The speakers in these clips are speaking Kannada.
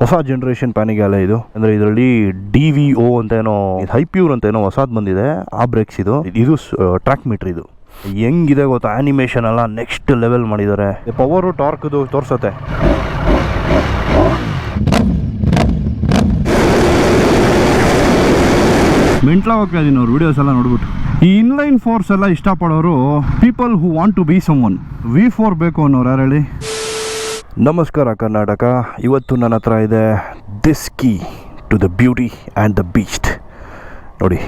ಹೊಸ ಜನ್ರೇಷನ್ ಪ್ಯಾನಿಗಾಲೆ ಇದು. ಅಂದರೆ ಇದರಲ್ಲಿ ಡಿ ವಿ ಓ ಅಂತ ಏನೋ ಹೈಪ್ಯೂರ್ ಅಂತ ಏನೋ ಹೊಸದು ಬಂದಿದೆ. ಆ ಬ್ರೇಕ್ಸ್ ಇದು. ಇದು ಟ್ರ್ಯಾಕ್ ಮೀಟ್ರ್ ಇದು. ಹೆಂಗಿದೆ ಗೊತ್ತಾ? ಆ್ಯನಿಮೇಷನ್ ಎಲ್ಲ ನೆಕ್ಸ್ಟ್ ಲೆವೆಲ್ ಮಾಡಿದ್ದಾರೆ. ಪವರು ಟಾರ್ಕ್ದು ತೋರ್ಸತ್ತೆ. ಮೆಂಟ್ಲ ಹೋಗ್ತಾ ಇದೀನಿ ಅವ್ರು ವಿಡಿಯೋಸ್ ಎಲ್ಲ ನೋಡ್ಬಿಟ್ಟು. ಈ ಇನ್ಲೈನ್ ಫೋರ್ಸ್ ಎಲ್ಲ ಇಷ್ಟಪಡೋರು people who want to be someone V four ಬೇಕು ಅನ್ನೋರು ಯಾರು ಹೇಳಿ? ನಮಸ್ಕಾರ ಕರ್ನಾಟಕ. ಇವತ್ತು ನನ್ನ ಹತ್ರ ಇದೆ this key to the beauty and the beast ನೋಡಿ,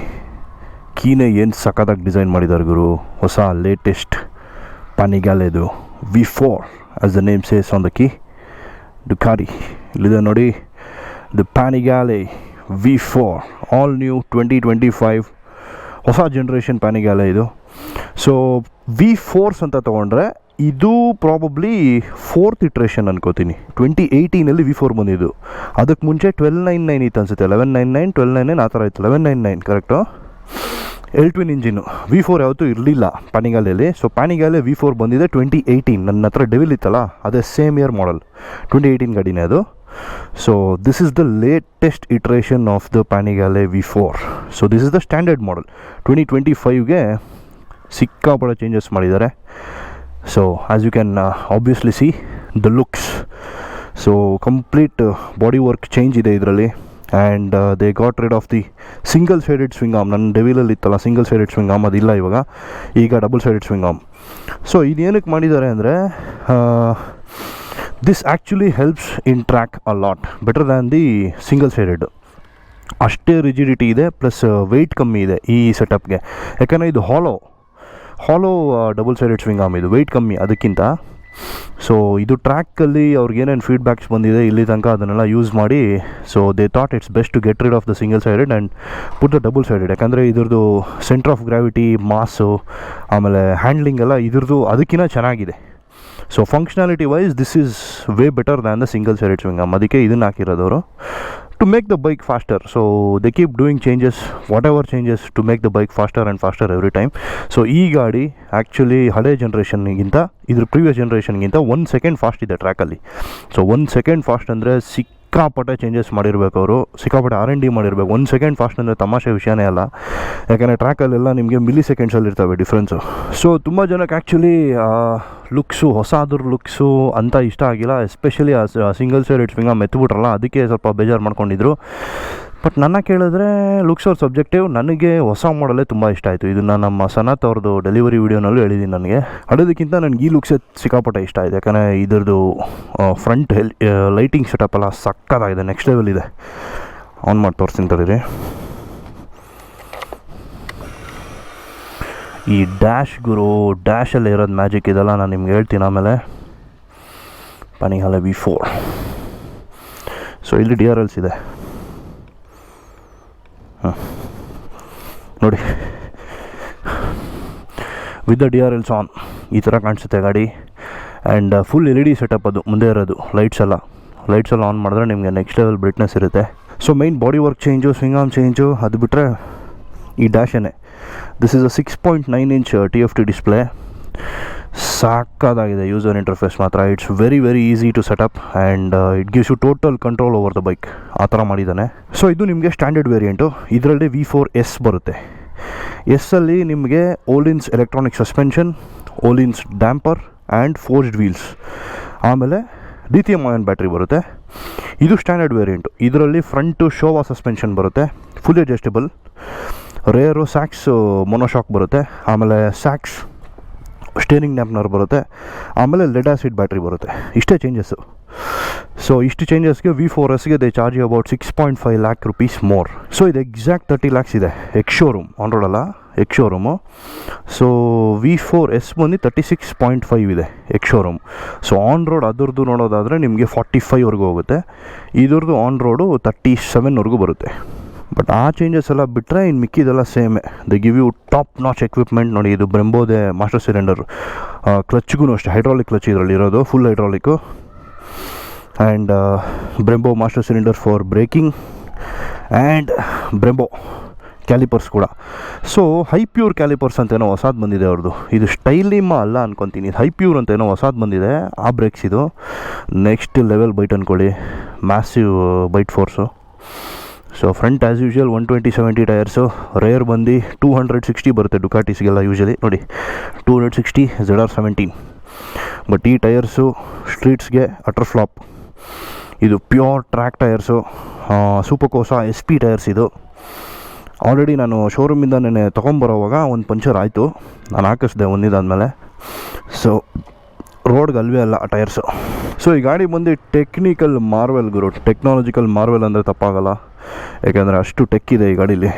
ಕೀನೇ ಏನು ಸಖತ್ತಾಗಿ ಡಿಸೈನ್ ಮಾಡಿದ್ದಾರೆ ಗುರು. ಹೊಸ latest ಪಾನಿಗಾಲೆದು V four as the name says on the key Ducati ಇಲ್ಲಿದೆ ನೋಡಿ the Panigale V four all new twenty twenty five ಹೊಸ ಜನ್ರೇಷನ್ ಪ್ಯಾನಿಗಾಲೆ ಇದು. ಸೊ ವಿ ಫೋರ್ಸ್ ಅಂತ ತೊಗೊಂಡ್ರೆ ಇದು ಪ್ರಾಬಬ್ಲಿ ಫೋರ್ತ್ ಇಟ್ರೇಷನ್ ಅನ್ಕೋತೀನಿ. ಟ್ವೆಂಟಿ ಏಯ್ಟೀನಲ್ಲಿ ವಿ ಫೋರ್ ಬಂದಿದ್ದು. ಅದಕ್ಕೆ ಮುಂಚೆ ಟ್ವೆಲ್ ನೈನ್ ನೈನ್ ಇತ್ತು ಅನ್ಸುತ್ತೆ. Eleven nine nine twelve nine nine ಆ ಥರ ಇತ್ತು. Eleven nine nine correct L twin engine V four ಯಾವತ್ತೂ ಇರಲಿಲ್ಲ ಪಾಣಿಗಾಲೆಯಲ್ಲಿ ಸೊ ಪಾಣಿಗಾಲೆ ವಿ ಫೋರ್ ಬಂದಿದೆ ಟ್ವೆಂಟಿ ಏಯ್ಟೀನ್ ನನ್ನ ಹತ್ರ ಡೆವಿಲ್ ಇತ್ತಲ್ಲ, ಅದೇ same year model twenty eighteen ಗಾಡಿನೇ ಅದು. So this is the latest iteration of the Panigale V four so this is the standard model twenty twenty ಫೈವ್ಗೆ ಸಿಕ್ಕಾಪಟ್ಟೆ ಚೇಂಜಸ್ ಮಾಡಿದ್ದಾರೆ. So as you can obviously see the looks so complete body work change ಇದೆ ಇದರಲ್ಲಿ. And they got rid of the single sided swing arm ನನ್ನ ಡೆವಿಲಲ್ಲಿ ಇತ್ತಲ್ಲ ಸಿಂಗಲ್ ಸೈಡೆಡ್ ಸ್ವಿಂಗ್ ಆಮ್ ಅದಿಲ್ಲ ಇವಾಗ. ಈಗ double sided swing arm so ಇದೇನಕ್ಕೆ ಮಾಡಿದ್ದಾರೆ ಅಂದರೆ this actually helps in track a lot better than the single sided ಅಷ್ಟೇ ರಿಜಿಡಿಟಿ ಇದೆ ಪ್ಲಸ್ ವೆಯ್ಟ್ ಕಮ್ಮಿ ಇದೆ ಈ ಸೆಟಪ್ಗೆ ಯಾಕಂದರೆ ಇದು hollow hollow double sided swing arm ಇದು ವೆಯ್ಟ್ ಕಮ್ಮಿ, ಅದಕ್ಕಿಂತ. ಸೊ ಇದು ಟ್ರ್ಯಾಕಲ್ಲಿ ಅವ್ರಿಗೆ ಏನೇನು ಫೀಡ್ಬ್ಯಾಕ್ಸ್ ಬಂದಿದೆ, ಇಲ್ಲಿ ತನಕ ಅದನ್ನೆಲ್ಲ ಯೂಸ್ ಮಾಡಿ so they thought it's best to get rid of the single sided and put the double sided ಯಾಕಂದರೆ ಇದ್ರದ್ದು ಸೆಂಟ್ರ್ ಆಫ್ ಗ್ರಾವಿಟಿ ಮಾಸು ಆಮೇಲೆ ಹ್ಯಾಂಡ್ಲಿಂಗ್ ಎಲ್ಲ ಇದ್ರದ್ದು ಅದಕ್ಕಿಂತ ಚೆನ್ನಾಗಿದೆ. So functionality wise this is way better than the single sided swing arm ಅದಕ್ಕೆ ಇದನ್ನು ಹಾಕಿರೋದವರು to make the bike faster so they keep doing changes whatever changes to make the bike faster and faster every time so ಈ ಗಾಡಿ ಆ್ಯಕ್ಚುಲಿ ಹಳೆ ಜನ್ರೇಷನ್ಗಿಂತ ಇದ್ರ ಪ್ರೀವಿಯಸ್ ಜನ್ರೇಷನ್ಗಿಂತ ಒಂದು ಸೆಕೆಂಡ್ ಫಾಸ್ಟ್ ಇದೆ ಟ್ರ್ಯಾಕಲ್ಲಿ ಸೊ ಒಂದು ಸೆಕೆಂಡ್ ಫಾಸ್ಟ್ ಅಂದರೆ ಸಿಕ್ಕಾಪಟ್ಟೆ ಚೇಂಜಸ್ ಮಾಡಿರ್ಬೇಕು ಅವರು. ಸಿಕ್ಕಾಪಟ್ಟೆ ಆರ್ ಎನ್ ಡಿ ಮಾಡಿರ್ಬೇಕು. ಒಂದು ಸೆಕೆಂಡ್ ಫಾಸ್ಟ್ ಅಂದರೆ ತಮಾಷೆ ವಿಷಯನೇ ಅಲ್ಲ. ಯಾಕಂದರೆ ಟ್ರ್ಯಾಕಲ್ಲೆಲ್ಲ ನಿಮಗೆ ಮಿಲಿ ಸೆಕೆಂಡ್ಸಲ್ಲಿ ಇರ್ತವೆ ಡಿಫ್ರೆನ್ಸು ಸೊ ತುಂಬ ಜನಕ್ಕೆ ಆ್ಯಕ್ಚುಲಿ ಲುಕ್ಸು, ಹೊಸದ್ರ ಲುಕ್ಸು ಅಂತ ಇಷ್ಟ ಆಗಿಲ್ಲ ಎಸ್ಪೆಷಲಿ ಸಿಂಗಲ್ ಸೈಡ್ ಫಿಂಗರ್ ಮೆತ್ಬಿಟ್ರಲ್ಲ, ಅದಕ್ಕೆ ಸ್ವಲ್ಪ ಬೇಜಾರು ಮಾಡ್ಕೊಂಡಿದ್ರು. ಬಟ್ ನನ್ನ ಕೇಳಿದ್ರೆ, ಲುಕ್ಸ್ ಅವ್ರ ಸಬ್ಜೆಕ್ಟಿವ್ ನನಗೆ ಹೊಸ ಮಾಡಲೇ ತುಂಬ ಇಷ್ಟ ಆಯಿತು. ಇದನ್ನು ನಮ್ಮ ಸನತ್ ಅವ್ರದ್ದು ಡೆಲಿವರಿ ವೀಡಿಯೋನಲ್ಲೂ ಹೇಳಿದ್ದೀನಿ ನನಗೆ. ಅಡೋದಕ್ಕಿಂತ ನನಗೆ ಈ ಲುಕ್ಸೇ ಸಿಕ್ಕಾಪಟ್ಟೆ ಇಷ್ಟ ಆಯಿತು. ಯಾಕಂದರೆ ಇದ್ರದ್ದು ಫ್ರಂಟ್ ಲೈಟಿಂಗ್ ಸೆಟಪ್ ಎಲ್ಲ ಸಕ್ಕತ್ತಾಗಿದೆ ನೆಕ್ಸ್ಟ್ ಲೆವೆಲ್ ಇದೆ. ಆನ್ ಮಾಡಿ ತೋರಿಸ್ತೀನಿ ತಡೀರಿ. ಈ ಡ್ಯಾಶ್ ಗುರು, ಡ್ಯಾಶಲ್ಲಿ ಇರೋದು ಮ್ಯಾಜಿಕ್ ಇದೆಲ್ಲ ನಾನು ನಿಮ್ಗೆ ಹೇಳ್ತೀನಿ ಆಮೇಲೆ ಪನಿಹಾಲ ವಿ ಫೋರ್ ಸೊ ಇಲ್ಲಿ ಡಿ ಆರ್ ಎಲ್ಸ್ ಇದೆ. ಹಾಂ. ನೋಡಿ. With the D R Ls on ಈ ಥರ ಕಾಣಿಸುತ್ತೆ ಗಾಡಿ. And full L E D setup ಅದು, ಮುಂದೆ ಇರೋದು ಲೈಟ್ಸ್ ಎಲ್ಲ. ಲೈಟ್ಸ್ ಎಲ್ಲ ಆನ್ ಮಾಡಿದ್ರೆ ನಿಮಗೆ ನೆಕ್ಸ್ಟ್ ಲೆವೆಲ್ ಬ್ರೈಟ್ನೆಸ್ ಇರುತ್ತೆ. So main body work change swing arm change ಅದು ಬಿಟ್ಟರೆ ಈ ಡ್ಯಾಶನೇ this is a six point nine inch T F T display ಸಾಕಾದಾಗಿದೆ user interface ಮಾತ್ರ. It's very very easy to setup and it gives you total control over the bike ಆ ಥರ ಮಾಡಿದ್ದಾನೆ. ಸೊ ಇದು ನಿಮಗೆ ಸ್ಟ್ಯಾಂಡರ್ಡ್ ವೇರಿಯಂಟು ಇದರಲ್ಲಿ ವಿ ಫೋರ್ ಎಸ್ ಬರುತ್ತೆ. ಎಸ್ಸಲ್ಲಿ ನಿಮಗೆ Ohlins electronic suspension Ohlins damper and forged wheels ಆಮೇಲೆ ಲಿಥಿಯಂ ಆಯನ್ ಬ್ಯಾಟ್ರಿ ಬರುತ್ತೆ. ಇದು ಸ್ಟ್ಯಾಂಡರ್ಡ್ ವೇರಿಯಂಟು ಇದರಲ್ಲಿ ಫ್ರಂಟು ಶೋವಾ ಸಸ್ಪೆನ್ಷನ್ ಬರುತ್ತೆ. ಫುಲ್ ಅಡ್ಜಸ್ಟಬಲ್ ರೇರು ಸ್ಯಾಕ್ಸು ಮೊನೋಶಾಕ್ ಬರುತ್ತೆ. ಆಮೇಲೆ ಸ್ಯಾಕ್ಸ್ ಸ್ಟೇರಿಂಗ್ ನ್ಯಾಪ್ನರ್ ಬರುತ್ತೆ. ಆಮೇಲೆ ಲೆಡ್ ಆ್ಯಸಿಡ್ ಬ್ಯಾಟ್ರಿ ಬರುತ್ತೆ. ಇಷ್ಟೇ ಚೇಂಜಸ್ಸು ಸೊ ಇಷ್ಟು ಚೇಂಜಸ್ಗೆ ವಿ ಫೋರ್ ಎಸ್ಗೆ they charge about six point five lakh rupees more so ಇದು ಎಕ್ಸಾಕ್ಟ್ ತರ್ಟಿ ಲ್ಯಾಕ್ಸ್ ಇದೆ. ಎಕ್ಸ್ ಶೋರೂಮ್ ಆನ್ ರೋಡ್ ಅಲ್ಲ? Ex showroom so V four S ಬಂದು ತರ್ಟಿ ಸಿಕ್ಸ್ ಪಾಯಿಂಟ್ ಫೈವ್ ಇದೆ ex showroom so on road ಅದರದ್ದು ನೋಡೋದಾದರೆ ನಿಮಗೆ ಫಾರ್ಟಿ ಫೈವ್ವರೆಗೂ ಹೋಗುತ್ತೆ. ಇದ್ರದ್ದು ಆನ್ ರೋಡು ತರ್ಟಿ ಸೆವೆನ್ವರೆಗೂ ಬರುತ್ತೆ. ಬಟ್ ಆ ಚೇಂಜಸ್ ಎಲ್ಲ ಬಿಟ್ಟರೆ ಇನ್ನು ಮಿಕ್ಕಿದೆಲ್ಲ ಸೇಮೆ they give you top notch equipment ನೋಡಿ, ಇದು ಬ್ರೆಂಬೋದೆ ಮಾಸ್ಟರ್ ಸಿಲಿಂಡರ್ ಕ್ಲಚ್ಗೂ ಅಷ್ಟೇ ಹೈಡ್ರಾಲಿಕ್ ಕ್ಲಚ್ ಇದರಲ್ಲಿ ಇರೋದು full hydraulic and Brembo master cylinder for braking and Brembo calipers ಕೂಡ. ಸೊ ಹೈ ಪ್ಯೂರ್ ಕ್ಯಾಲಿಪರ್ಸ್ ಅಂತ ಏನೋ ಹೊಸದು ಬಂದಿದೆ ಅವ್ರದ್ದು ಇದು ಸ್ಟೈಲಿಮ್ಮ ಅಲ್ಲ ಅನ್ಕೊತೀನಿ. ಹೈ ಪ್ಯೂರ್ ಅಂತ ಏನೋ ಹೊಸದು ಬಂದಿದೆ. ಆ ಬ್ರೇಕ್ಸ್ ಇದು. ನೆಕ್ಸ್ಟ್ ಲೆವೆಲ್ ಬೈಟ್ ಅಂದ್ಕೊಳ್ಳಿ massive bite force so front as usual one twenty seventy tyres rear ಬಂದು ಟೂ ಹಂಡ್ರೆಡ್ ಸಿಕ್ಸ್ಟಿ ಬರುತ್ತೆ ಡುಕಾಟಿಸ್ಗೆಲ್ಲ ಯೂಶಲಿ ನೋಡಿ two hundred sixty Z R seventeen but ಈ ಟೈರ್ಸು ಸ್ಟ್ರೀಟ್ಸ್ಗೆ ಅಟರ್ ಫ್ಲಾಪ್ ಇದು pure track tyres Supercorsa S P tyres ಇದು. ಆಲ್ರೆಡಿ ನಾನು ಶೋರೂಮಿಂದ ನೆನೆ ತೊಗೊಂಬರೋವಾಗ ಒಂದು ಪಂಚರ್ ಆಯಿತು. ನಾನು ಹಾಕಿಸ್ದೆ ಒಂದಿದಾದ ಮೇಲೆ ಸೊ ರೋಡ್ಗೆ ಅಲ್ವೇ ಅಲ್ಲ ಆ ಟೈರ್ಸು. ಸೊ ಈ ಗಾಡಿ ಬಂದು ಟೆಕ್ನಿಕಲ್ ಮಾರ್ವೆಲ್ ಗುರು. ಟೆಕ್ನಾಲಜಿಕಲ್ ಮಾರ್ವೆಲ್ ಅಂದರೆ ತಪ್ಪಾಗಲ್ಲ. ಯಾಕೆಂದರೆ ಅಷ್ಟು ಟೆಕ್ ಇದೆ ಈ ಗಾಡೀಲಿ.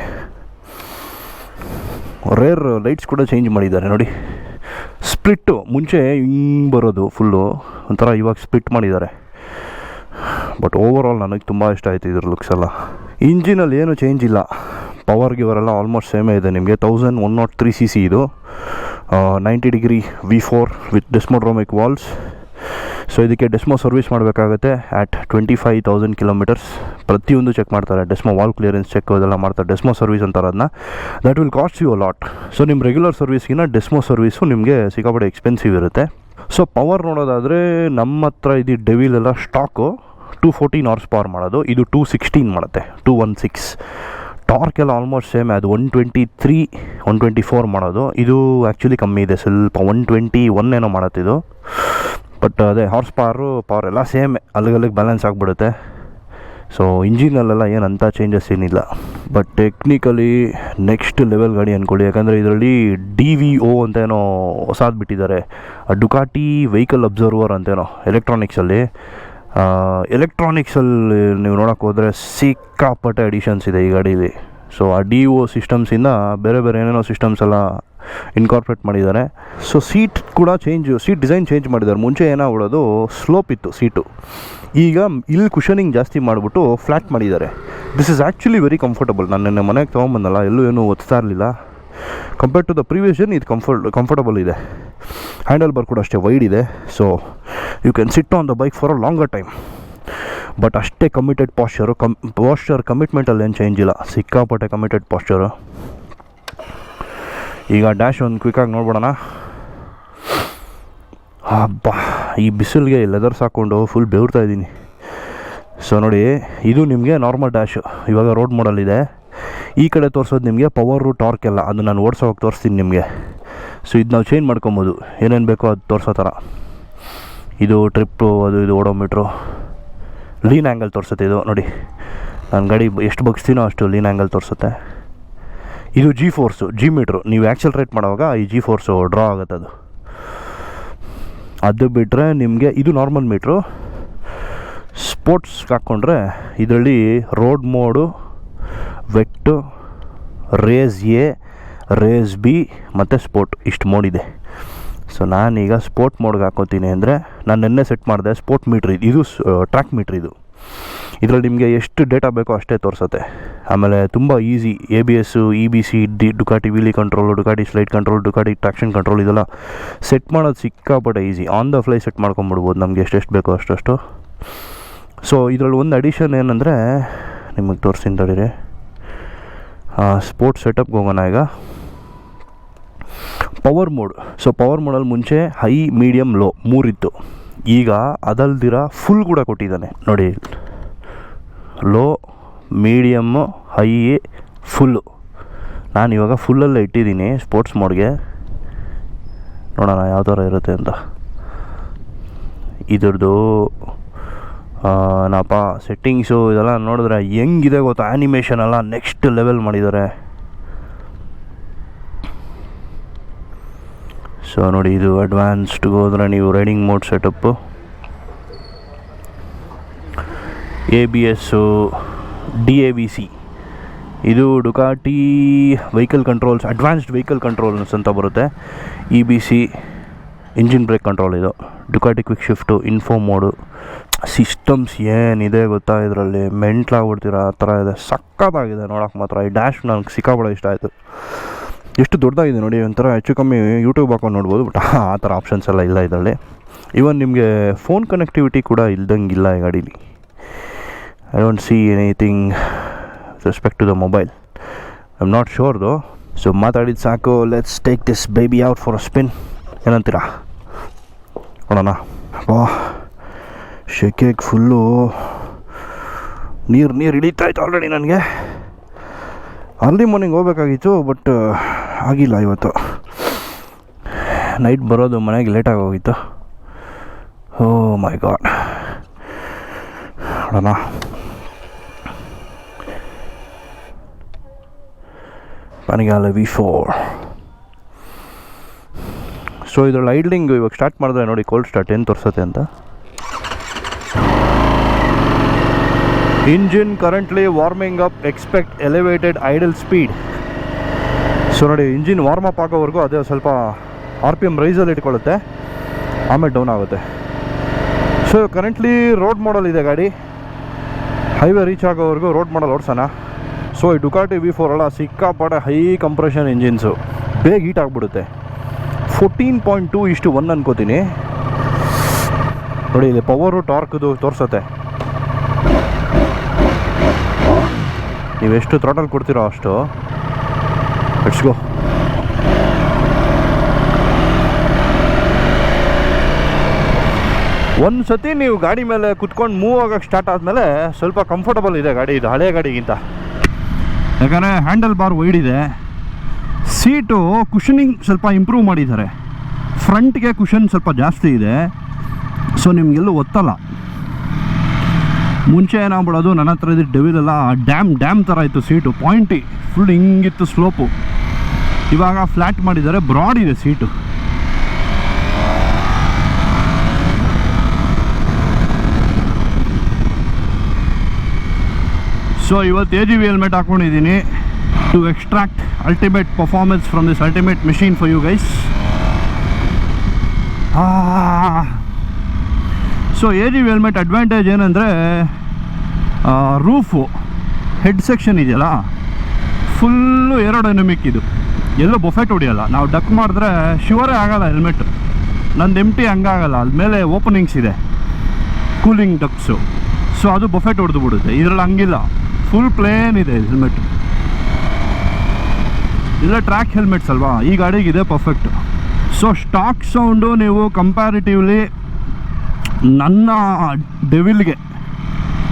ರೇರ್ ಲೈಟ್ಸ್ ಕೂಡ ಚೇಂಜ್ ಮಾಡಿದ್ದಾರೆ ನೋಡಿ. ಸ್ಪ್ಲಿಟ್ಟು ಮುಂಚೆ ಹಿಂಗೆ ಬರೋದು ಫುಲ್ಲು ಒಂಥರ ಇವಾಗ ಸ್ಪ್ಲಿಟ್ ಮಾಡಿದ್ದಾರೆ. ಬಟ್ ಓವರ್ ಆಲ್ ನನಗೆ ತುಂಬ ಇಷ್ಟ ಆಯಿತು ಇದ್ರ ಲುಕ್ಸ್ ಎಲ್ಲ. ಇಂಜಿನಲ್ಲಿ ಏನು ಚೇಂಜ್ ಇಲ್ಲ. ಪವರ್ ಗಿವರೆಲ್ಲ ಆಲ್ಮೋಸ್ಟ್ ಸೇಮೇ ಇದೆ ನಿಮಗೆ. Thousand one nought three C C ಇದು. Ninety degree V four with desmodromic valves so ಇದಕ್ಕೆ ಡೆಸ್ಮೋ ಸರ್ವಿಸ್ ಮಾಡಬೇಕಾಗುತ್ತೆ at twenty five thousand kilometres ಪ್ರತಿಯೊಂದು ಚೆಕ್ ಮಾಡ್ತಾರೆ. ಡೆಸ್ಮೋ ವಾಲ್ ಕ್ಲಿಯರೆನ್ಸ್ ಚೆಕ್ ಅದೆಲ್ಲ ಮಾಡ್ತಾರೆ. ಡೆಸ್ಮೋ ಸರ್ವಿಸ್ ಅಂತಾರೆ ಅದನ್ನ that will cost you lot so ನಿಮ್ಮ ರೆಗ್ಯುಲರ್ ಸರ್ವಿಸ್ಗಿನ ಡೆಸ್ಮೋ ಸರ್ವಿಸು ನಿಮಗೆ ಸಿಕ್ಕಾಪಟ್ಟೆ ಎಕ್ಸ್ಪೆನ್ಸಿವ್ ಇರುತ್ತೆ. ಸೊ ಪವರ್ ನೋಡೋದಾದರೆ ನಮ್ಮ ಹತ್ರ ಇದು ಡೆವಿಲ್ ಎಲ್ಲ stock two fourteen hours power ಮಾಡೋದು. ಇದು ಟೂ ಸಿಕ್ಸ್ಟೀನ್ ಮಾಡುತ್ತೆ. ಟೂ ಒನ್ ಸಿಕ್ಸ್ ಟಾರ್ಕ್ ಎಲ್ಲ ಆಲ್ಮೋಸ್ಟ್ ಸೇಮ್ ಅದು one twenty three one twenty four ಮಾಡೋದು. ಇದು ಆ್ಯಕ್ಚುಲಿ ಕಮ್ಮಿ ಇದೆ, ಸ್ವಲ್ಪ ಒನ್ ಟ್ವೆಂಟಿ ಒನ್ ಏನೋ ಮಾಡುತ್ತಿದ್ದು ಬಟ್ ಅದೇ ಹಾರ್ಸ್ ಪವರು ಪವರ್ ಎಲ್ಲ ಸೇಮ್ ಅಲ್ಲಿಗಲ್ಲಿಗೆ ಬ್ಯಾಲೆನ್ಸ್ ಆಗಿಬಿಡುತ್ತೆ. ಸೊ ಇಂಜಿನಲ್ಲೆಲ್ಲ ಏನು ಅಂಥ ಚೇಂಜಸ್ ಏನಿಲ್ಲ. ಬಟ್ ಟೆಕ್ನಿಕಲಿ ನೆಕ್ಸ್ಟ್ ಲೆವೆಲ್ ಗಾಡಿ ಅಂದ್ಕೊಳ್ಳಿ ಯಾಕಂದರೆ ಇದರಲ್ಲಿ ಡಿ ವಿ ಒ ಅಂತ ಏನೋ ಹೊಸಾದು ಬಿಟ್ಟಿದ್ದಾರೆ. ಡುಕಾಟಿ ವೆಹಿಕಲ್ ಅಬ್ಸರ್ವರ್ ಅಂತೇನೋ ಎಲೆಕ್ಟ್ರಾನಿಕ್ಸಲ್ಲಿ ಎಲೆಕ್ಟ್ರಾನಿಕ್ಸಲ್ಲಿ ನೀವು ನೋಡೋಕೆ ಹೋದರೆ ಸಿಕ್ಕಾಪಟ್ಟೆ ಅಡಿಷನ್ಸ್ ಇದೆ ಈ ಗಾಡೀಲಿ. ಸೊ ಆ ಡಿ ಒ ಸಿಸ್ಟಮ್ಸಿಂದ ಬೇರೆ ಬೇರೆ ಏನೇನೋ ಸಿಸ್ಟಮ್ಸ್ ಎಲ್ಲ ಇನ್ಕಾರ್ಪೊರೇಟ್ ಮಾಡಿದ್ದಾರೆ. ಸೊ ಸೀಟ್ ಕೂಡ ಚೇಂಜ್ ಸೀಟ್ ಡಿಸೈನ್ ಚೇಂಜ್ ಮಾಡಿದ್ದಾರೆ. ಮುಂಚೆ ಏನಾಗ್ಬಿಡೋದು ಸ್ಲೋಪ್ ಇತ್ತು ಸೀಟು ಈಗ ಇಲ್ಲಿ ಕುಷನಿಂಗ್ ಜಾಸ್ತಿ ಮಾಡಿಬಿಟ್ಟು ಫ್ಲ್ಯಾಟ್ ಮಾಡಿದ್ದಾರೆ. This is actually very comfortable ನಾನು ನಿನ್ನೆ ಮನೆಗೆ ತೊಗೊಂಬಂದಲ್ಲ, ಎಲ್ಲೂ ಏನೂ ಒತ್ತಾ ಇರಲಿಲ್ಲ. Compare to the previous gen ಇದು ಕಂಫರ್ಟ್ ಕಂಫರ್ಟಬಲ್ ಇದೆ. ಹ್ಯಾಂಡಲ್ ಬಾರ್ ಕೂಡ ಅಷ್ಟೇ ವೈಡ್ ಇದೆ. So you can sit on the bike for a longer time but ಅಷ್ಟೇ ಕಮಿಟೆಡ್ ಪಾಶ್ಚರು ಕಮ್ ಪಾಶ್ಚರ್ ಕಮಿಟ್ಮೆಂಟಲ್ಲಿ ಏನು ಚೇಂಜ್ ಇಲ್ಲ. ಸಿಕ್ಕಾಪಟ್ಟೆ ಕಮಿಟೆಡ್ ಪಾಶ್ಚರು ಈಗ ಡ್ಯಾಶ್ ಒಂದು ಕ್ವಿಕ್ಕಾಗಿ ನೋಡ್ಬಿಡೋಣ. ಹಬ್ಬ ಈ ಬಿಸಿಲಿಗೆ ಲೆದರ್ಸ್ ಹಾಕ್ಕೊಂಡು ಫುಲ್ ಬೆವ್ರ್ತಾ ಇದ್ದೀನಿ. ಸೊ ನೋಡಿ, ಇದು ನಿಮಗೆ ನಾರ್ಮಲ್ ಡ್ಯಾಶು ಇವಾಗ ರೋಡ್ ಮಾಡಲಿದೆ ಈ ಕಡೆ ತೋರಿಸೋದು ನಿಮಗೆ ಪವರು ಟಾರ್ಕ್ ಎಲ್ಲ. ಅದು ನಾನು ಓಡಿಸೋವಾಗ ತೋರಿಸ್ತೀನಿ ನಿಮಗೆ. ಸೊ ಇದು ನಾವು ಚೇಂಜ್ ಮಾಡ್ಕೊಬೋದು. ಏನೇನು ಬೇಕೋ ಅದು ತೋರಿಸೋ ಥರ. ಇದು ಟ್ರಿಪ್ಪು ಅದು ಇದು ಓಡೋಮೀಟ್ರು ಲೀನ್ ಆ್ಯಂಗಲ್ ತೋರಿಸುತ್ತೆ ಇದು, ನೋಡಿ. ನಾನು ಗಾಡಿ ಎಷ್ಟು ಬಗ್ಸ್ತೀನೋ ಅಷ್ಟು ಲೀನ್ ಆ್ಯಂಗಲ್ ತೋರಿಸುತ್ತೆ. ಇದು ಜಿ ಫೋರ್ಸು ಜಿ ಮೀಟ್ರು ನೀವು ಆ್ಯಕ್ಸಲ್ರೇಟ್ ಮಾಡುವಾಗ ಈ ಜಿ ಫೋರ್ಸು ಡ್ರಾ ಆಗುತ್ತೆ ಅದು. ಅದು ಬಿಟ್ಟರೆ ನಿಮಗೆ ಇದು ನಾರ್ಮಲ್ ಮೀಟ್ರು ಸ್ಪೋರ್ಟ್ಸ್ಗೆ ಹಾಕ್ಕೊಂಡ್ರೆ ಇದರಲ್ಲಿ road mode wet race A race B ಮತ್ತು ಸ್ಪೋರ್ಟ್ ಇಷ್ಟು ಮೋಡಿದೆ ಸೊ ನಾನೀಗ ಸ್ಪೋರ್ಟ್ ಮೋಡ್ಗೆ ಹಾಕೋತೀನಿ ಅಂದರೆ ನಾನು ನಿನ್ನೆ ಸೆಟ್ ಮಾಡಿದೆ ಸ್ಪೋರ್ಟ್ ಮೀಟ್ರ್ ಇದು ಇದು ಟ್ರ್ಯಾಕ್ ಮೀಟ್ರ್ ಇದು. ಇದರಲ್ಲಿ ನಿಮಗೆ ಎಷ್ಟು ಡೇಟಾ ಬೇಕೋ ಅಷ್ಟೇ ತೋರಿಸುತ್ತೆ. ಆಮೇಲೆ ತುಂಬ easy A B S E B C D Ducati wheelie control Ducati slide control Ducati traction control ಇದೆಲ್ಲ ಸೆಟ್ ಮಾಡೋದು ಸಿಕ್ಕಾಪಟ್ಟೆ easy on the fly set ಮಾಡ್ಕೊಂಬಿಡ್ಬೋದು ನಮಗೆ ಎಷ್ಟೆಷ್ಟು ಬೇಕೋ ಅಷ್ಟಷ್ಟು. ಸೊ ಇದರಲ್ಲಿ ಒಂದು ಅಡಿಷನ್ ಏನಂದರೆ, ನಿಮಗೆ ತೋರಿಸ್ತೀನಿ ತಡೀರಿ. ಸ್ಪೋರ್ಟ್ಸ್ ಸೆಟಪ್ಗೆ ಹೋಗೋಣ ಈಗ. ಪವರ್ ಮೋಡ್ ಸೊ ಪವರ್ ಮೋಡಲ್ಲಿ ಮುಂಚೆ ಹೈ ಮೀಡಿಯಮ್ ಲೋ ಮೂರಿತ್ತು. ಈಗ ಅದಲ್ದಿರ ಫುಲ್ ಕೂಡ ಕೊಟ್ಟಿದ್ದಾನೆ. ನೋಡಿ. ಲೋ ಮೀಡಿಯಮ್ಮು ಹೈ ಫುಲ್ಲು ನಾನು ಇವಾಗ ಫುಲ್ಲಲ್ಲೇ ಇಟ್ಟಿದ್ದೀನಿ ಸ್ಪೋರ್ಟ್ಸ್ ಮೋಡ್ಗೆ ನೋಡೋಣ ಯಾವ ಥರ ಇರುತ್ತೆ ಅಂತ. ಇದ್ರದ್ದು ನಪ್ಪ ಸೆಟ್ಟಿಂಗ್ಸು ಇದೆಲ್ಲ ನೋಡಿದ್ರೆ ಹೆಂಗಿದೆ ಗೊತ್ತಾ? ಆ್ಯನಿಮೇಷನ್ ಎಲ್ಲ ನೆಕ್ಸ್ಟ್ ಲೆವೆಲ್ ಮಾಡಿದ್ದಾರೆ. ಸೊ ನೋಡಿ, ಇದು ಅಡ್ವಾನ್ಸ್ಡ್ಗೆ ಹೋದ್ರೆ ನೀವು riding mode setup A B S D A B C ಇದು Ducati vehicle controls advanced vehicle controls ಅಂತ ಬರುತ್ತೆ. E B C engine brake control ಇದು. Ducati quick shift info mode systems ಏನಿದೆ ಗೊತ್ತಾ ಇದರಲ್ಲಿ? ಮೆಂಟ್ಲಾಗ್ಬಿಡ್ತೀರ ಆ ಥರ ಇದೆ. ಸಕ್ಕತ್ತಾಗಿದೆ ನೋಡೋಕೆ ಮಾತ್ರ. ಈ ಡ್ಯಾಶ್ ನನಗೆ ಸಿಕ್ಕಾಪಡೆ ಇಷ್ಟ ಆಯಿತು. ಎಷ್ಟು ದೊಡ್ಡದಾಗಿದೆ ನೋಡಿ ಒಂಥರ. ಹೆಚ್ಚು ಕಮ್ಮಿ ಯೂಟ್ಯೂಬ್ ಹಾಕೊಂಡು ನೋಡ್ಬೋದು, ಬಟ್ ಆ ಥರ ಆಪ್ಷನ್ಸ್ ಎಲ್ಲ ಇಲ್ಲ ಇದರಲ್ಲಿ. ಈವನ್ ನಿಮಗೆ ಫೋನ್ ಕನೆಕ್ಟಿವಿಟಿ ಕೂಡ ಇಲ್ದಂಗಿಲ್ಲ ಈ ಗಾಡೀಲಿ. I don't see anything respect to the mobile I am not ಶೋರ್ದು so ಮಾತಾಡಿದ್ದು ಸಾಕು. Let's take this baby out for a spin ಏನಂತೀರಾ? ನೋಡೋಣ. ವಾ ಶೆಕೆಗೆ ಫುಲ್ಲು ನೀರು ನೀರು ಇತ್ತು ಆಲ್ರೆಡಿ ನನಗೆ. ಅರ್ಲಿ ಮಾರ್ನಿಂಗ್ ಹೋಗ್ಬೇಕಾಗಿತ್ತು ಬಟ್ ಆಗಿಲ್ಲ ಇವತ್ತು. ನೈಟ್ ಬರೋದು ಮನೆಗೆ ಲೇಟಾಗಿ ಹೋಗಿತ್ತು. ಓ ಮೈ ಗಾಡ್ ನೋಡೋಣ. ನನಗೆ ವಿ ಫೋರ್ ಸೊ ಇದರಲ್ಲಿ ಐಡ್ಲಿಂಗ್ ಇವಾಗ ಸ್ಟಾರ್ಟ್ ಮಾಡಿದ್ರೆ ನೋಡಿ ಕೋಲ್ಡ್ ಸ್ಟಾರ್ಟ್ ಏನು ತೋರಿಸುತ್ತೆ ಅಂತ. Engine currently warming up expect elevated idle speed so ನೋಡಿ ಇಂಜಿನ್ ವಾರ್ಮ್ ಅಪ್ ಆಗೋವರೆಗೂ ಅದೇ ಸ್ವಲ್ಪ ಆರ್ ಪಿ ಎಂ ರೈಸಲ್ಲಿ ಇಟ್ಕೊಳ್ಳುತ್ತೆ. ಆಮೇಲೆ ಡೌನ್ ಆಗುತ್ತೆ. ಸೊ ಕರೆಂಟ್ಲಿ ರೋಡ್ ಮಾಡಲ್ ಇದೆ ಗಾಡಿ. ಹೈವೇ ರೀಚ್ ಆಗೋವರೆಗೂ ರೋಡ್ ಮಾಡಲ್ ಓಡಿಸೋಣ. ಸೊ ಈ ಡುಕಾಟಿ ವಿ ಫೋರ್ ಅಲ್ಲ ಸಿಕ್ಕಾಪಟ್ಟೆ ಹೈ ಕಂಪ್ರೆಷನ್ ಇಂಜಿನ್ಸು ಬೇಗ ಹೀಟ್ ಆಗಿಬಿಡುತ್ತೆ. ಫೋರ್ಟೀನ್ ಪಾಯಿಂಟ್ ಟೂ ಇಷ್ಟು ಒನ್ ಅನ್ಕೋತೀನಿ. ನೋಡಿ, ಇಲ್ಲಿ ಪವರು ಟಾರ್ಕ್ದು ತೋರಿಸುತ್ತೆ. ನೀವೆಷ್ಟು ತ್ರಾಟಲ್ ಕೊಡ್ತೀರೋ ಅಷ್ಟು ಗೋ ಒಂದು ಸತಿ ನೀವು ಗಾಡಿ ಮೇಲೆ ಕುತ್ಕೊಂಡು ಮೂವ್ ಆಗೋಕ್ಕೆ ಸ್ಟಾರ್ಟ್ ಆದಮೇಲೆ ಸ್ವಲ್ಪ ಕಂಫರ್ಟಬಲ್ ಇದೆ ಗಾಡಿ, ಇದು ಹಳೆ ಗಾಡಿಗಿಂತ. ಯಾಕಂದರೆ ಹ್ಯಾಂಡಲ್ ಬಾರ್ ವೈಡ್ ಇದೆ. ಸೀಟು ಕುಷನಿಂಗ್ ಸ್ವಲ್ಪ ಇಂಪ್ರೂವ್ ಮಾಡಿದ್ದಾರೆ. ಫ್ರಂಟ್ಗೆ ಕುಷನ್ ಸ್ವಲ್ಪ ಜಾಸ್ತಿ ಇದೆ. ಸೊ ನಿಮಗೆಲ್ಲೂ ಒತ್ತಲ್ಲ. ಮುಂಚೆ ಏನಾಗ್ಬಿಡೋದು ನನ್ನ ಹತ್ರ ಇದ್ದ ಡೆವಿಲೆಲ್ಲ ಡ್ಯಾಮ್ ಡ್ಯಾಮ್ ಥರ ಇತ್ತು ಸೀಟು ಪಾಯಿಂಟಿ ಫುಲ್ ಹಿಂಗಿತ್ತು ಸ್ಲೋಪು ಇವಾಗ ಫ್ಲ್ಯಾಟ್ ಮಾಡಿದ್ದಾರೆ ಬ್ರಾಡ್ ಇದೆ ಸೀಟು ಸೊ ಇವತ್ತು ಎ ಜಿ ವಿ ಹೆಲ್ಮೆಟ್ ಹಾಕ್ಕೊಂಡಿದ್ದೀನಿ to extract ultimate performance from this ultimate machine for you guys so A G helmet advantage ಏನಂದರೆ ರೂಫು ಹೆಡ್ ಸೆಕ್ಷನ್ ಇದೆಯಲ್ಲ ಫುಲ್ಲು ಏರೋಡೈನಮಿಕ್ ಇದು ಎಲ್ಲೂ ಬೊಫೆಟ್ ಹೊಡಿಯಲ್ಲ. ನಾವು ಡಕ್ ಮಾಡಿದ್ರೆ ಶ್ಯೂರೇ ಆಗಲ್ಲ ಹೆಲ್ಮೆಟ್ ನಂದು ಎಂ ಟಿ ಹಂಗಾಗಲ್ಲ. ಅದ ಮೇಲೆ ಓಪನಿಂಗ್ಸ್ ಇದೆ. ಕೂಲಿಂಗ್ ಡಕ್ಸು ಸೊ ಅದು ಬೊಫೆಟ್ ಹೊಡೆದು ಬಿಡುತ್ತೆ. ಇದರಲ್ಲಿ ಹಂಗಿಲ್ಲ. ಫುಲ್ ಪ್ಲೇನ್ ಇದೆ ಹೆಲ್ಮೆಟ್ ಇಲ್ಲ ಟ್ರ್ಯಾಕ್ ಹೆಲ್ಮೆಟ್ಸ್ ಅಲ್ವಾ? ಈ ಗಾಡಿಗೆ ಇದೆ ಪರ್ಫೆಕ್ಟ್ ಸೊ ಸ್ಟಾಕ್ ಸೌಂಡು ನೀವು ಕಂಪ್ಯಾರಿಟಿವ್ಲಿ ನನ್ನ ಡೆವಿಲ್ಗೆ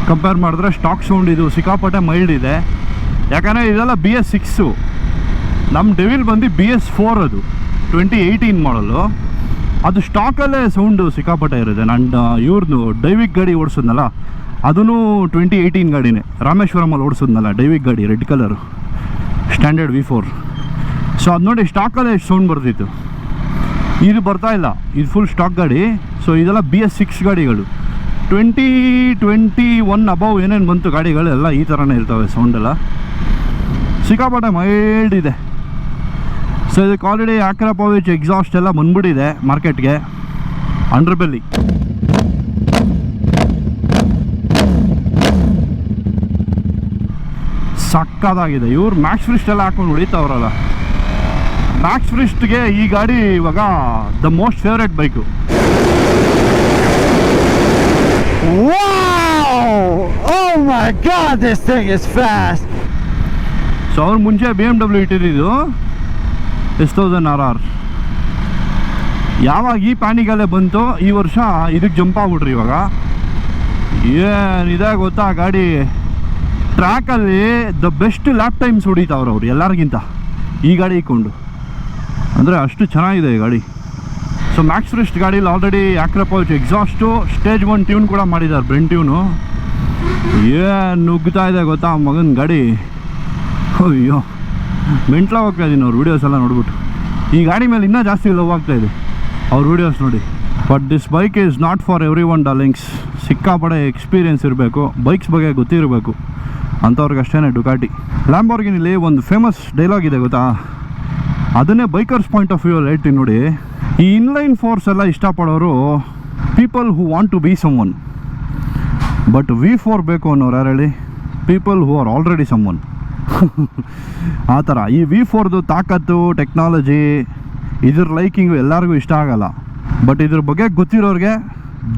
ಕಂಪೇರ್ ಮಾಡಿದ್ರೆ ಸ್ಟಾಕ್ ಸೌಂಡ್ ಇದು, ಸಿಕ್ಕಾಪಟ್ಟೆ ಮೈಲ್ಡ್ ಇದೆ. ಯಾಕಂದರೆ ಇದೆಲ್ಲ ಬಿ ಎಸ್ ಸಿಕ್ಸು ನಮ್ಮ ಡೆವಿಲ್ ಬಂದು ಬಿ ಎಸ್ ಫೋರ್ ಅದು ಟ್ವೆಂಟಿ ಏಯ್ಟೀನ್ ಮಾಡಲು ಅದು ಸ್ಟಾಕಲ್ಲೇ ಸೌಂಡು ಸಿಕ್ಕಾಪಟ್ಟೆ ಇರುತ್ತೆ. ನನ್ನ ಇವ್ರದ್ದು ಡೈವಿಕ್ ಗಾಡಿ ಓಡಿಸೋದ್ನಲ್ಲ ಅದೂ ಟ್ವೆಂಟಿ ಏಯ್ಟೀನ್ ಗಾಡಿನೇ. ರಾಮೇಶ್ವರಮಲ್ಲಿ ಓಡಿಸೋದ್ನಲ್ಲ ಡೈವಿಕ್ ಗಾಡಿ, red colour. Standard V four so ಅದು ನೋಡಿ ಸ್ಟಾಕಲ್ಲೇ ಸೌಂಡ್ ಬರ್ತಿತ್ತು. ಇದು ಬರ್ತಾ ಇಲ್ಲ. ಇದು ಫುಲ್ ಸ್ಟಾಕ್ ಗಾಡಿ. ಸೊ ಇದೆಲ್ಲ ಬಿ ಎಸ್ ಸಿಕ್ಸ್ ಗಾಡಿಗಳು. ಟ್ವೆಂಟಿ ಟ್ವೆಂಟಿ ಒನ್ ಅಬವ್ ಏನೇನು ಬಂತು ಗಾಡಿಗಳೆಲ್ಲ ಈ ಥರನೇ ಇರ್ತವೆ ಸೌಂಡೆಲ್ಲ ಸಿಕ್ಕಾಪಟ್ಟೆ ಮೈಲ್ಡ್ ಇದೆ. ಸೊ ಇದಕ್ಕೆ ಆಲ್ರೆಡಿ ಪಾವೇಜ್ ಎಕ್ಸಾಸ್ಟ್ ಎಲ್ಲ ಬಂದ್ಬಿಟ್ಟಿದೆ ಮಾರ್ಕೆಟ್ಗೆ. ಅಂಡರ್ ಬೆಲ್ಲಿ ಸಕ್ಕದಾಗಿದೆ. ಇವ್ರು ಮ್ಯಾಕ್ಸ್ ಫ್ರಿಸ್ಟ್ ಎಲ್ಲ ಹಾಕೊಂಡು ಹೊಡಿತಾವ್ರಲ್ಲ. ಮ್ಯಾಕ್ಸ್ ಫ್ರಿಸ್ಟ್ಗೆ ಈ ಗಾಡಿ ಇವಾಗ the most favourite bike Oh my god, this thing is fast! So ಅವ್ರ ಮುಂಚೆ ಬಿ ಎಂ ಡಬ್ಲ್ಯೂ ಇಟ್ಟಿದ್ದು ಎಸ್ ತೌಸಂಡ್ ಆರ್ ಆರ್ ಯಾವಾಗ ಈ ಪ್ಯಾನಿಗಲ್ಲೇ ಬಂತು ಈ ವರ್ಷ ಇದಕ್ಕೆ ಜಂಪ್ ಆಗ್ಬಿಟ್ರಿ ಇವಾಗ. ಏನಿದೆ ಗೊತ್ತಾ ಗಾಡಿ? ಟ್ರ್ಯಾಕಲ್ಲಿ ದ ಬೆಸ್ಟ್ ಲ್ಯಾಪ್ ಟೈಮ್ಸ್ ಹೊಡಿತಾವ್ರು ಅವ್ರು ಎಲ್ಲರಿಗಿಂತ. ಈ ಗಾಡಿ ಇಕ್ಕೊಂಡು. ಅಂದರೆ ಅಷ್ಟು ಚೆನ್ನಾಗಿದೆ ಈ ಗಾಡಿ. ಸೊ ಮ್ಯಾಕ್ಸ್ ರಿಸ್ಟ್ ಗಾಡೀಲಿ already Akrapovic exhaust stage one tune ಕೂಡ ಮಾಡಿದ್ದಾರೆ ಬ್ರೆಂಟ್ ಟ್ಯೂನು ಏನು ನುಗ್ತಾ ಇದೆ ಗೊತ್ತಾ? ಮಗನ ಗಾಡಿ. ಅಯ್ಯೋ. ಮೆಂಟ್ಲ ಹೋಗ್ತಾ ಇದ್ದೀನಿ ಅವ್ರ ವೀಡಿಯೋಸ್ ಎಲ್ಲ ನೋಡ್ಬಿಟ್ಟು. ಈ ಗಾಡಿ ಮೇಲೆ ಇನ್ನೂ ಜಾಸ್ತಿ ಲವ್ ಆಗ್ತಾ ಇದೆ. ಅವ್ರ ವೀಡಿಯೋಸ್ ನೋಡಿ. But this bike is not for everyone darlings ಸಿಕ್ಕಾಪಡೆ experience ಇರಬೇಕು ಬೈಕ್ಸ್ ಬಗ್ಗೆ ಗೊತ್ತಿರಬೇಕು. ಅಂಥವ್ರಿಗೆ ಅಷ್ಟೇ ಡುಕಾಟಿ ಲ್ಯಾಂಬೋರ್ಗಿನಲ್ಲಿ ಒಂದು ಫೇಮಸ್ ಡೈಲಾಗ್ ಇದೆ ಗೊತ್ತಾ? ಅದನ್ನೇ ಬೈಕರ್ಸ್ ಪಾಯಿಂಟ್ ಆಫ್ ವ್ಯೂ ಹೇಳ್ತೀನಿ ನೋಡಿ. ಈ ಇನ್ಲೈನ್ ಫೋರ್ಸ್ ಎಲ್ಲ ಇಷ್ಟಪಡೋರು people who want to be someone but V four ಬೇಕು ಅನ್ನೋರು ಯಾರು ಹೇಳಿ? People who are already someone ಆ ಥರ ಈ ವಿ ಫೋರ್ದು ತಾಕತ್ತು ಟೆಕ್ನಾಲಜಿ ಇದ್ರ ಲೈಕಿಂಗು ಎಲ್ಲರಿಗೂ ಇಷ್ಟ ಆಗಲ್ಲ. ಬಟ್ ಇದ್ರ ಬಗ್ಗೆ ಗೊತ್ತಿರೋರಿಗೆ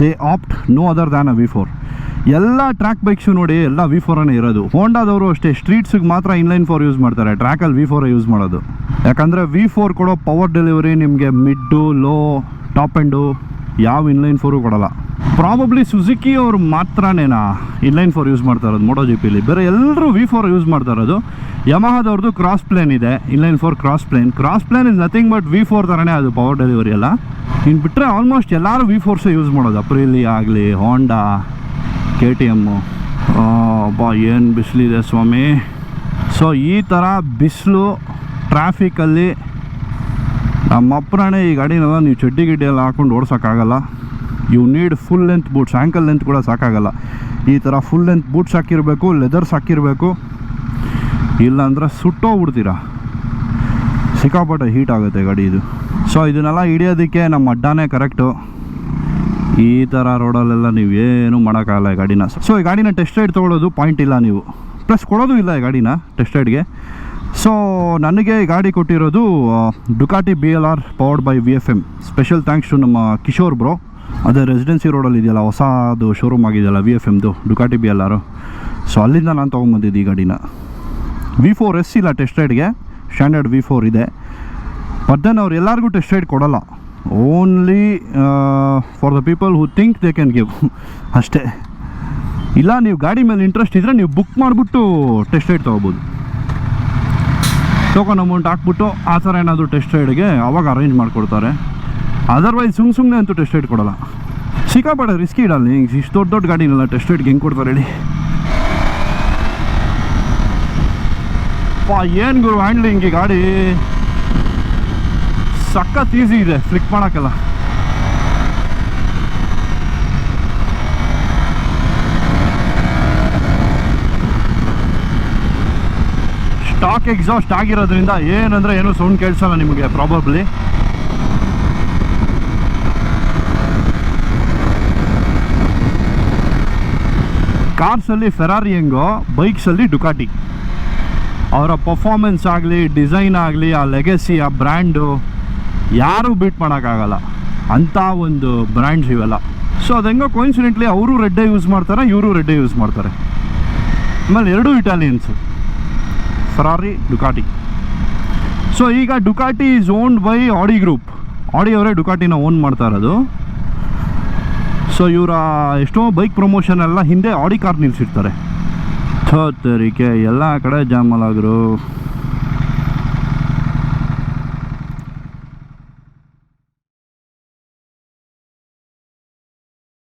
they opt no other than a V four ಎಲ್ಲ ಟ್ರ್ಯಾಕ್ ಬೈಕ್ಸು ನೋಡಿ ಎಲ್ಲ ವಿ ಫೋರನ್ನೇ ಇರೋದು. ಹೋಂಡಾದವರು ಅಷ್ಟೇ ಸ್ಟ್ರೀಟ್ಸಿಗೆ ಮಾತ್ರ ಇನ್ಲೈನ್ ಫೋರ್ ಯೂಸ್ ಮಾಡ್ತಾರೆ. ಟ್ರ್ಯಾಕಲ್ಲಿ ವಿ ಫೋರ್ ಯೂಸ್ ಮಾಡೋದು. ಯಾಕಂದರೆ ವಿ ಫೋರ್ ಕೊಡೋ ಪವರ್ ಡೆಲಿವರಿ ನಿಮಗೆ ಮಿಡ್ಡು ಲೋ ಟಾಪ್ ಎಂಡು ಯಾವ ಇನ್ಲೈನ್ ಫೋರು ಕೊಡಲ್ಲ. ಪ್ರಾಬಬ್ಲಿ ಸುಜುಕಿ ಅವರು ಮಾತ್ರನೇನಾ ಇನ್ಲೈನ್ ಫೋರ್ ಯೂಸ್ ಮಾಡ್ತಾ ಇರೋದು ಮೋಟೋ ಜಿ ಪಿಲಿ ಬೇರೆ ಎಲ್ಲರೂ ವಿ ಫೋರ್ ಯೂಸ್ ಮಾಡ್ತಾ ಇರೋದು. ಯಮಹದವ್ರದ್ದು ಕ್ರಾಸ್ ಪ್ಲೇನ್ ಇದೆ inline four cross plane cross plane is nothing but V four ಥರನೇ ಅದು ಪವರ್ ಡೆಲಿವರಿ ಎಲ್ಲ ಇನ್ನು ಬಿಟ್ಟರೆ ಆಲ್ಮೋಸ್ಟ್ ಎಲ್ಲರೂ ವಿ ಫೋರ್ಸೇ ಯೂಸ್ ಮಾಡೋದು. ಅಪ್ರಿಲಿ ಆಗಲಿ ಹೋಂಡಾ ಕೆ ಟಿ ಎಮ್ಮು ಬಾ, ಏನು ಬಿಸಿಲಿದೆ ಸ್ವಾಮಿ. ಸೊ ಈ ಥರ ಬಿಸಿಲು ಟ್ರಾಫಿಕಲ್ಲಿ ನಮ್ಮ ಅಪ್ಪನೇ ಈ ಗಾಡಿನೆಲ್ಲ ನೀವು ಚಡ್ಡಿ ಗಿಡ್ಡಿ ಎಲ್ಲ ಹಾಕೊಂಡು ಓಡ್ಸೋಕ್ಕಾಗಲ್ಲ. You need full length boots ankle length ಕೂಡ ಸಾಕಾಗಲ್ಲ. ಈ ಥರ ಫುಲ್ ಲೆಂತ್ ಬೂಟ್ಸ್ ಹಾಕಿರಬೇಕು ಲೆದರ್ಸ್ ಹಾಕಿರಬೇಕು. ಇಲ್ಲಾಂದ್ರೆ ಸುಟ್ಟೋಗ್ಬಿಡ್ತೀರಾ? ಸಿಕ್ಕಾಪಟ್ಟೆ ಹೀಟ್ ಆಗುತ್ತೆ ಗಾಡಿ ಇದು. ಸೊ ಇದನ್ನೆಲ್ಲ ಹಿಡಿಯೋದಕ್ಕೆ ನಮ್ಮ ಅಡ್ಡಾನೇ ಕರೆಕ್ಟು ಈ ಥರ ರೋಡಲ್ಲೆಲ್ಲ ನೀವು ಏನು ಮಾಡೋಕ್ಕಾಗಲ್ಲ ಈ ಗಾಡಿನ. ಸೊ ಈ ಗಾಡಿನ ಟೆಸ್ಟ್ ರೈಡ್ ತೊಗೊಳ್ಳೋದು ಪಾಯಿಂಟ್ ಇಲ್ಲ ನೀವು. ಪ್ಲಸ್ ಕೊಡೋದು ಇಲ್ಲ ಈ ಗಾಡಿನ ಟೆಸ್ಟ್ ರೈಡ್ಗೆ ಸೊ ನನಗೆ ಗಾಡಿ ಕೊಟ್ಟಿರೋದು Ducati B L R powered by V F M special thanks to ನಮ್ಮ ಕಿಶೋರ್ ಬ್ರೋ ಅದೇ ರೆಸಿಡೆನ್ಸಿ ರೋಡಲ್ಲಿ ಇದೆಯಲ್ಲ, ಹೊಸದು ಶೋರೂಮ್ ಆಗಿದೆಯಲ್ಲ V F ಎಮ್ದು Ducati B L R so ಅಲ್ಲಿಂದ ನಾನು ತೊಗೊಂಬಂದಿದ್ದು ಈ ಗಾಡಿನ. ವಿ ಫೋರ್ ಎಸ್ ಇಲ್ಲ ಟೆಸ್ಟ್ ರೈಡ್ಗೆ ಸ್ಟ್ಯಾಂಡರ್ಡ್ ವಿ ಫೋರ್ ಇದೆ. ಬಟ್ ದೆನ್ ಅವ್ರು ಎಲ್ಲರಿಗೂ ಟೆಸ್ಟ್ ರೈಡ್ ಕೊಡಲ್ಲ. Only for the people who think they can give ಅಷ್ಟೇ. ಇಲ್ಲ, ನೀವು ಗಾಡಿ ಮೇಲೆ ಇಂಟ್ರೆಸ್ಟ್ ಇದ್ದರೆ ನೀವು ಬುಕ್ ಮಾಡಿಬಿಟ್ಟು ಟೆಸ್ಟ್ ರೈಡ್ ತೊಗೋಬೋದು. ಟೋಕನ್ ಅಮೌಂಟ್ ಹಾಕ್ಬಿಟ್ಟು ಆ ಥರ ಏನಾದರೂ ಟೆಸ್ಟ್ ರೈಡ್ಗೆ ಅವಾಗ ಅರೇಂಜ್ ಮಾಡಿಕೊಡ್ತಾರೆ. ಅದರ್ವೈಸ್ ಸುಮ್ ಸುಮ್ಮನೆ ಅಂತೂ ಟೆಸ್ಟ್ ರೈಡ್ ಕೊಡೋಲ್ಲ. ಸಿಕ್ಕಾಪಟ್ಟೆ ರಿಸ್ಕಿ ಇಡಲ್ಲ. ಹಿಂಗೆ ಇಷ್ಟು ದೊಡ್ಡ ದೊಡ್ಡ ಗಾಡಿನೆಲ್ಲ ಟೆಸ್ಟ್ ರೈಡ್ಗೆ ಹೆಂಗೆ ಕೊಡ್ತಾರೆ ಹೇಳಿ. ಪಾ, ಏನು ಗುರು ಹ್ಯಾಂಡ್ಲಿಂಗ್ ಈ ಗಾಡಿ? ಸಖತ್ ಈಸಿ ಇದೆ ಫ್ಲಿಕ್ ಮಾಡೋಕ್ಕೆಲ್ಲ. ಸ್ಟಾಕ್ ಎಕ್ಸಾಸ್ಟ್ ಆಗಿರೋದ್ರಿಂದ ಏನಂದ್ರೆ ಏನು ಸೌಂಡ್ ಕೇಳಿಸಲ್ಲ ನಿಮಗೆ ಪ್ರಾಬಬ್ಲಿ ಕಾರ್ಸಲ್ಲಿ ಫೆರಾರಿ ಹೆಂಗೋ ಬೈಕ್ಸಲ್ಲಿ ಡುಕಾಟಿ ಅವರ ಪರ್ಫಾರ್ಮೆನ್ಸ್ ಆಗಲಿ ಡಿಸೈನ್ ಆಗಲಿ, ಆ ಲೆಗೆಸಿ ಆ ಬ್ರ್ಯಾಂಡು ಯಾರೂ ಬೀಟ್ ಮಾಡೋಕ್ಕಾಗಲ್ಲ. ಅಂಥ ಒಂದು ಬ್ರ್ಯಾಂಡ್ಸ್ ಇವೆಲ್ಲ. ಸೊ ಅದು ಹೆಂಗೋ ಕೋಇನ್ಸಿಡೆಂಟ್ಲಿ ಅವರು ರೆಡ್ಡೇ ಯೂಸ್ ಮಾಡ್ತಾರೆ, ಇವರು ರೆಡ್ಡೇ ಯೂಸ್ ಮಾಡ್ತಾರೆ. ಆಮೇಲೆ ಎರಡೂ ಇಟಾಲಿಯನ್ಸು ಫರಾರಿ ಡುಕಾಟಿ ಸೊ ಈಗ Ducati is owned by Audi group Audi ಅವರೇ ಡುಕಾಟಿನ ಓನ್ ಮಾಡ್ತಾ ಇರೋದು. ಸೊ ಇವರ ಎಷ್ಟೋ ಬೈಕ್ ಪ್ರಮೋಷನ್ ಎಲ್ಲ ಹಿಂದೆ ಆಡಿ ಕಾರ್ ನಿಲ್ಲಿಸಿರ್ತಾರೆ ತರೀಕೆ, ಎಲ್ಲ ಕಡೆ ಜಾಮಲಾಗರು